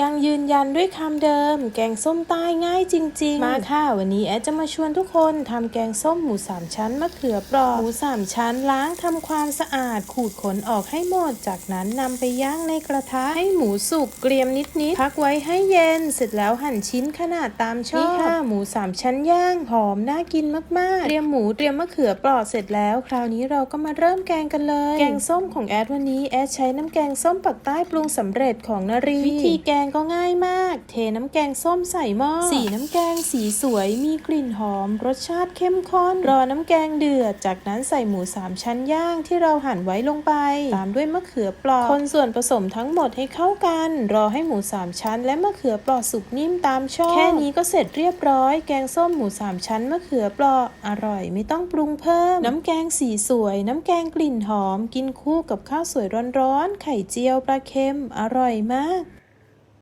ยังยืนยันด้วยคำเดิม แกงส้มใต้ง่ายจริง ๆ มาค่ะ วันนี้แอดจะมาชวนทุกคนทำแกงส้มหมูสามชั้นมะเขือเปราะหมูสามชั้นล้างทำความสะอาด ขูดขนออกให้หมด จากนั้นนำไปย่างในกระทะให้หมูสุกเกรียมนิดๆพักไว้ให้เย็น เสร็จแล้วหั่นชิ้นขนาดตามชอบนี่ค่ะหมูสามชั้นย่างหอมน่ากินมากๆเตรียมหมูเตรียมมะเขือเปราะเสร็จแล้ว คราวนี้เราก็มาเริ่มแกงกันเลย แกงส้มของแอดวันนี้แอดใช้น้ำแกงส้มปักใต้ปรุงสำเร็จของนารีวิธีแกงก็ง่ายมาก เทน้ำแกงส้มใส่หม้อ สีน้ำแกงสีสวยมีกลิ่นหอม รสชาติเข้มข้น รอน้ำแกงเดือด จากนั้นใส่หมูสามชั้นย่างที่เราหั่นไว้ลงไป ตามด้วยมะเขือเปราะคนส่วนผสมทั้งหมดให้เข้ากัน รอให้หมูสามชั้น และมะเขือเปราะสุกนิ่มตามชอบ แค่นี้ก็เสร็จเรียบร้อย แกงส้มหมูสามชั้นมะเขือเปราะอร่อยไม่ต้องปรุงเพิ่ม น้ำแกงสีสวย น้ำแกงกลิ่นหอม กินคู่กับข้าวสวยร้อนๆ ไข่เจียวปลาเค็ม อร่อยมาก